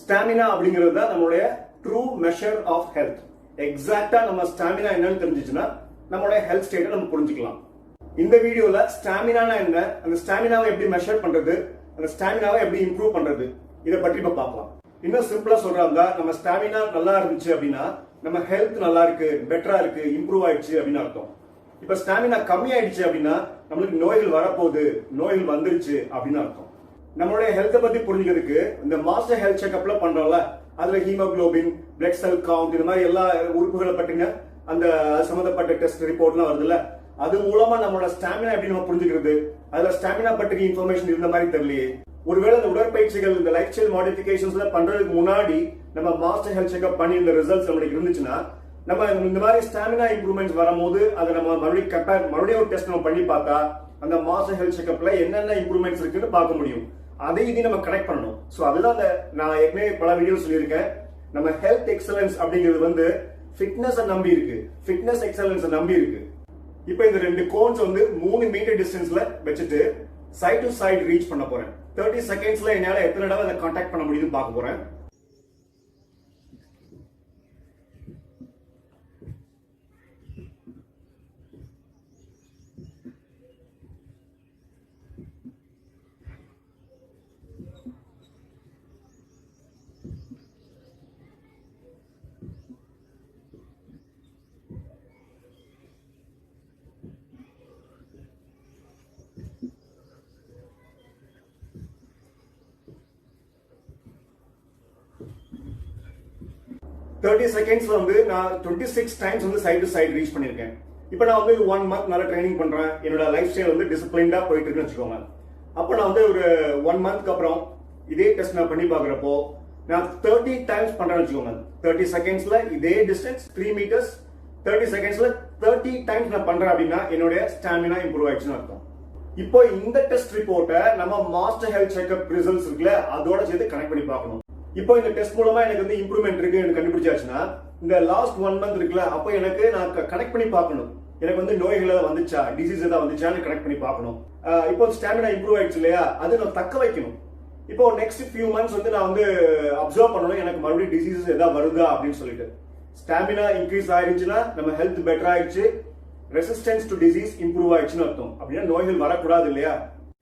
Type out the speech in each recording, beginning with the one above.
Stamina அப்படிங்கிறது தான் நம்மளுடைய ட்ரூ மெஷர் ஆஃப் ஹெல்த் எக்ஸாக்டா நம்ம ஸ்டாமினா என்னன்னு தெரிஞ்சிச்சுன்னா நம்மளுடைய ஹெல்த் ஸ்டேட்டை நம்ம புரிஞ்சுக்கலாம். இந்த வீடியோல ஸ்டாமினானா என்ன அந்த ஸ்டாமினாவை எப்படி மெஷர் பண்றது அந்த ஸ்டாமினாவை எப்படி இம்ப்ரூவ் பண்றது இதை பற்றி இப்ப பார்க்கலாம். இன்னும் சிம்பிளா சொல்றாங்க நம்ம ஸ்டாமினா நல்லா இருந்துச்சு அப்படின்னா நம்ம ஹெல்த் நல்லா இருக்கு பெட்டரா இருக்கு இம்ப்ரூவ் ஆயிடுச்சு அப்படின்னு அர்த்தம். இப்ப ஸ்டாமினா கம்மி ஆயிடுச்சு அப்படின்னா நம்மளுக்கு நோய்கள் வரப்போகுது நோய்கள் வந்துருச்சு அப்படின்னு அர்த்தம். நம்மளுடைய ஹெல்த்தை பத்தி புரிஞ்சுக்கிறதுக்கு இந்த மாஸ்டர் ஹெல்த் செக்அப்ல பண்றோம்ல அதுல ஹீமோகுளோபின் பிளட் செல் கவுண்ட் இந்த மாதிரி எல்லா உறுப்புகளை பற்றின அந்த சம்மந்தப்பட்ட சம்பந்தப்பட்ட டெஸ்ட் ரிப்போர்ட்லாம் வருதுல்ல அது மூலமா நம்மளோட ஸ்டாமினா எப்படி நம்ம புரிஞ்சுக்கிறது? அதுல ஸ்டாமினா பற்றிய இன்ஃபர்மேஷன் இருந்த மாதிரி தெரியலையே. ஒருவேளை இந்த உடற்பயிற்சிகள் இந்த லைஃப் ஸ்டைல் மாடிஃபிகேஷன்ஸ்ல பண்றதுக்கு முன்னாடி நம்ம மாஸ்டர் ஹெல்த் செக்அப் பண்ணி இந்த ரிசல்ட்ஸ் நம்மளுக்கு இருந்துச்சுன்னா நம்ம இந்த மாதிரி ஸ்டாமினா இம்ப்ரூவ்மெண்ட்ஸ் வரும்போது அதை நம்ம மறுபடியும் கம்பேர் மறுபடியும் ஒரு டெஸ்ட் நம்ம பண்ணி பார்த்தா அந்த மாஸ்டர் ஹெல்த் செக்அப்ல என்னென்ன இம்ப்ரூவ்மெண்ட்ஸ் இருக்குன்னு பார்க்க முடியும். அதை இதையும் நம்ம கனெக்ட் பண்ணணும். ஸோ அதுதான் அந்த நான் ஏற்கனவே பல வீடியோ சொல்லியிருக்கேன். நம்ம ஹெல்த் எக்ஸலன்ஸ் அப்படிங்கிறது வந்து ஃபிட்னஸ் நம்பி இருக்கு. ஃபிட்னஸ் எக்ஸலன்ஸ் நம்பி இருக்கு. இப்போ இந்த ரெண்டு கோன்ஸ் வந்து மூணு மீட்டர் டிஸ்டன்ஸ்ல வச்சுட்டு சைட் டு சைட் ரீச் பண்ண போறேன். தேர்ட்டி செகண்ட்ஸ்ல என்னால எத்தனை தடவை அதை கான்டாக்ட் பண்ண முடியுதுன்னு பார்க்க போறேன். தேர்ட்டி செகண்ட்ஸ்ல வந்து நான் டுவெண்ட்டி சிக்ஸ் டைம்ஸ் வந்து சைடு டு சைடு ரீச் பண்ணியிருக்கேன். இப்போ நான் வந்து ஒன் மந்த் நல்லா ட்ரைனிங் பண்றேன். என்னோட லைஃப் ஸ்டைல் வந்து டிசிப்ளின்டா போயிட்டு இருக்குன்னு வச்சுக்கோங்க. அப்போ நான் வந்து ஒரு ஒன் மந்த்க்கு அப்புறம் இதே டெஸ்ட் நான் பண்ணி பார்க்குறப்போ நான் தேர்ட்டி டைம்ஸ் பண்றேன்னு வச்சுக்கோங்க. தேர்ட்டி செகண்ட்ஸ்ல இதே டிஸ்டன்ஸ் த்ரீ மீட்டர்ஸ் தேர்ட்டி செகண்ட்ஸ்ல தேர்ட்டி டைம்ஸ் நான் பண்றேன் அப்படின்னா என்னுடைய ஸ்டாமினா இம்ப்ரூவ் ஆயிடுச்சுன்னு அர்த்தம். இப்போ இந்த டெஸ்ட் ரிப்போர்ட்டை நம்ம மாஸ்டர் ஹெல்த் செக்அப் ரிசல்ட்ஸ் இருக்குல்ல அதோட சேர்த்து கனெக்ட் பண்ணி பார்க்கணும். இப்போ இந்த டெஸ்ட் மூலமா எனக்கு வந்து இம்ப்ரூவ்மெண்ட் இருக்கு எனக்கு கண்டுபிடிச்சாச்சுன்னா இந்த லாஸ்ட் ஒன் மந்த் இருக்குல்ல அப்போ எனக்கு நான் கனெக்ட் பண்ணி பார்க்கணும். எனக்கு வந்து நோய்கள் ஏதாவது வந்துச்சா டிசீஸ் ஏதாவது வந்துச்சான்னு கனெக்ட் பண்ணி பார்க்கணும். இப்போ ஸ்டாமினா இம்ப்ரூவ் ஆயிடுச்சு இல்லையா அது நான் தக்க வைக்கணும். இப்போ நெக்ஸ்ட் ஃபியூ மந்த்ஸ் வந்து நான் வந்து அப்சர்வ் பண்ணணும் எனக்கு மறுபடியும் டிசீசஸ் ஏதாவது வருதா அப்படின்னு சொல்லிட்டு. ஸ்டாமினா இன்க்ரீஸ் ஆயிடுச்சுன்னா நம்ம ஹெல்த் பெட்டர் ஆயிடுச்சு. ரெசிஸ்டன்ஸ் டு டிசீஸ் இம்ப்ரூவ் ஆயிடுச்சுன்னு அர்த்தம். அப்படின்னா நோய்கள் வரக்கூடாது இல்லையா?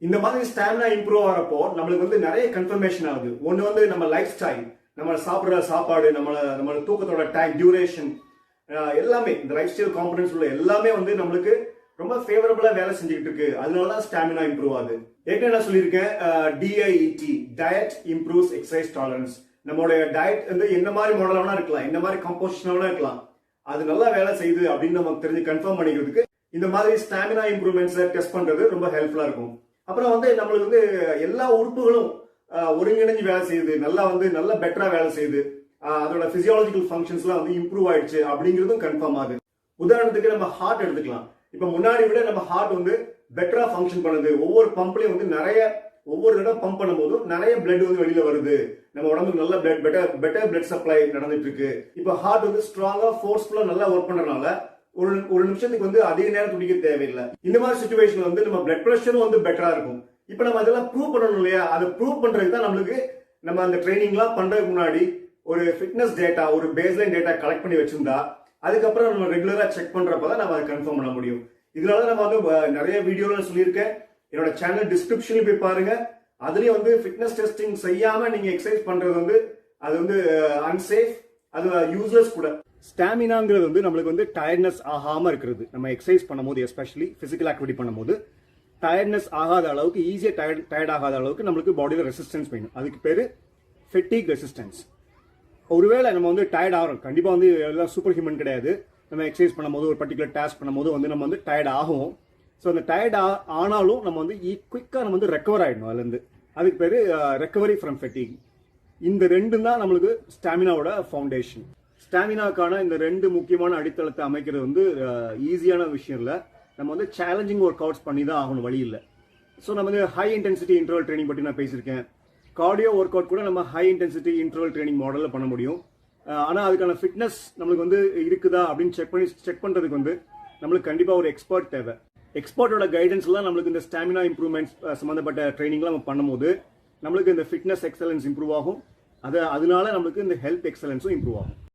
இந்த மாதிரி ஸ்டாமினா இம்ப்ரூவ் ஆகிறப்போ நம்மளுக்கு வந்து நிறைய கன்ஃபர்மேஷன் ஆகுது. ஒன்று வந்து நம்ம லைஃப் ஸ்டைல் நம்ம சாப்பிட்ற சாப்பாடு நம்மள நம்ம தூக்கத்தோட டைம் டியூரேஷன் எல்லாமே இந்த லைஃப் ஸ்டைல் காம்பனன்ஸ் உள்ள எல்லாமே வந்து நம்மளுக்கு ரொம்ப ஃபேவரபுளாக வேலை செஞ்சுக்கிட்டு இருக்கு. அதனால தான் ஸ்டாமினா இம்ப்ரூவ் ஆகுது. ஏற்கனவே நான் சொல்லியிருக்கேன் D I E T diet improves exercise tolerance நம்மளுடைய டயட் வந்து என்ன மாதிரி மாடலாக இருக்கலாம் என்ன மாதிரி கம்போசிஷனாக இருக்கலாம். அது நல்லா வேலை செய்யுது அப்படின்னு நமக்கு தெரிஞ்சு கன்ஃபார்ம் பண்ணிக்கிறதுக்கு இந்த மாதிரி ஸ்டாமினா இம்ப்ரூவ்மெண்ட்ஸை டெஸ்ட் பண்ணுறது ரொம்ப ஹெல்ப்ஃபுல்லாக இருக்கும். அப்புறம் வந்து நம்மளுக்கு வந்து எல்லா உறுப்புகளும் ஒருங்கிணைஞ்சு வேலை செய்யுது. நல்லா வந்து நல்லா பெட்டரா வேலை செய்யுது. அதோட பிசியாலஜிக்கல் ஃபங்க்ஷன்ஸ்லாம் வந்து இம்ப்ரூவ் ஆயிடுச்சு அப்படிங்கிறதும் கன்ஃபார்ம் ஆகுது. உதாரணத்துக்கு நம்ம ஹார்ட் எடுத்துக்கலாம். இப்போ முன்னாடி விட நம்ம ஹார்ட் வந்து பெட்டரா ஃபங்க்ஷன் பண்ணுது. ஒவ்வொரு பம்ப்லயும் வந்து நிறைய ஒவ்வொரு தடவை பம்ப் பண்ணும்போதும் நிறைய பிளட் வந்து வெளியில வருது. நம்ம உடம்புக்கு நல்ல blood better better blood supply நடந்துட்டு இருக்கு. இப்போ ஹார்ட் வந்து ஸ்ட்ராங்கா ஃபோர்ஸ்ஃபுல்லா நல்லா ஒர்க் பண்றதுனால ஒரு ஒரு நிமிஷத்துக்கு வந்து அதிக நேரம் துடிக்க தேவையில்லை. இந்த மாதிரி சுச்சுவேஷன் வந்து நம்ம பிளட் ப்ரெஷரும் வந்து பெட்டரா இருக்கும். இப்போ நம்ம அதெல்லாம் ப்ரூவ் பண்ணணும் இல்லையா? அதை ப்ரூவ் பண்றதுக்கு தான் நம்மளுக்கு நம்ம அந்த ட்ரைனிங்லாம் பண்றதுக்கு முன்னாடி ஒரு ஃபிட்னஸ் டேட்டா ஒரு பேஸ்லைன் டேட்டா கலெக்ட் பண்ணி வச்சிருந்தா அதுக்கப்புறம் நம்ம ரெகுலரா செக் பண்றப்ப தான் நம்ம அதை கன்ஃபார்ம் பண்ண முடியும். இதனால நம்ம வந்து நிறைய வீடியோல சொல்லியிருக்கேன். என்னோட சேனல் டிஸ்கிரிப்ஷன்ல போய் பாருங்க. அதுலயும் வந்து ஃபிட்னஸ் டெஸ்டிங் செய்யாம நீங்க எக்ஸசைஸ் பண்றது வந்து அது வந்து அன்சேஃப் அது யூசர்ஸ் கூட. ஸ்டாமினாங்கிறது வந்து நம்மளுக்கு வந்து டயர்ட்னஸ் ஆகாம இருக்கிறது. நம்ம எக்ஸசைஸ் பண்ணும்போது எஸ்பெஷலி பிசிக்கல் ஆக்டிவிட்டி பண்ணும்போது டயர்ட்னஸ் ஆகாத அளவுக்கு ஈஸியாக டயர்ட் டயர்ட் ஆகாத அளவுக்கு நம்மளுக்கு பாடியில் ரெசிஸ்டன்ஸ் வேணும். அதுக்கு பேர் ஃபெட்டிக் ரெசிஸ்டன்ஸ் ஒருவேளை நம்ம வந்து டயர்ட் ஆகிறோம். கண்டிப்பாக வந்து எல்லாம் சூப்பர் ஹியூமன் கிடையாது. நம்ம எக்ஸசைஸ் பண்ணும்போது ஒரு பர்டிகுலர் டாஸ்க் பண்ணும்போது வந்து நம்ம வந்து டயர்ட் ஆகும் ஸோ அந்த டயர்ட் ஆனாலும் நம்ம வந்து e- குயிக்காக நம்ம வந்து ரெக்கவர் ஆகிடணும் அதுலேருந்து. அதுக்கு பேர் ரெக்கவரி ஃப்ரம் ஃபெட்டிக் இந்த ரெண்டும் தான் நம்மளுக்கு ஸ்டாமினாவோட ஃபவுண்டேஷன் ஸ்டாமினாக்கான இந்த ரெண்டு முக்கியமான அடித்தளத்தை அமைக்கிறது வந்து ஈஸியான விஷயம் இல்லை. நம்ம வந்து சேலஞ்சிங் ஒர்க் அவுட்ஸ் பண்ணி தான் ஆகணும் வழி இல்லை. ஸோ நம்ம வந்து ஹை இன்டென்சிட்டி இன்டர்வல் ட்ரைனிங் பற்றி நான் பேசியிருக்கேன். கார்டியோ ஒர்க் அவுட் கூட நம்ம ஹை இன்டென்சிட்டி இன்டர்வல் ட்ரைனிங் மாடலில் பண்ண முடியும். ஆனால் அதுக்கான ஃபிட்னஸ் நம்மளுக்கு வந்து இருக்குதா அப்படின்னு செக் பண்ணி செக் பண்ணுறதுக்கு வந்து நம்மளுக்கு கண்டிப்பாக ஒரு எக்ஸ்பர்ட் தேவை. எக்ஸ்பர்ட்டோட கைடன்ஸ்லாம் நம்மளுக்கு இந்த ஸ்டாமினா இம்ப்ரூவ்மெண்ட்ஸ் சம்மந்தப்பட்ட ட்ரைனிங்லாம் நம்ம பண்ணும்போது நம்மளுக்கு இந்த ஃபிட்னஸ் எக்ஸலன்ஸ் இம்ப்ரூவ் ஆகும். அதை அதனால நமக்கு இந்த ஹெல்த் எக்ஸலன்ஸும் இம்ப்ரூவ் ஆகும்.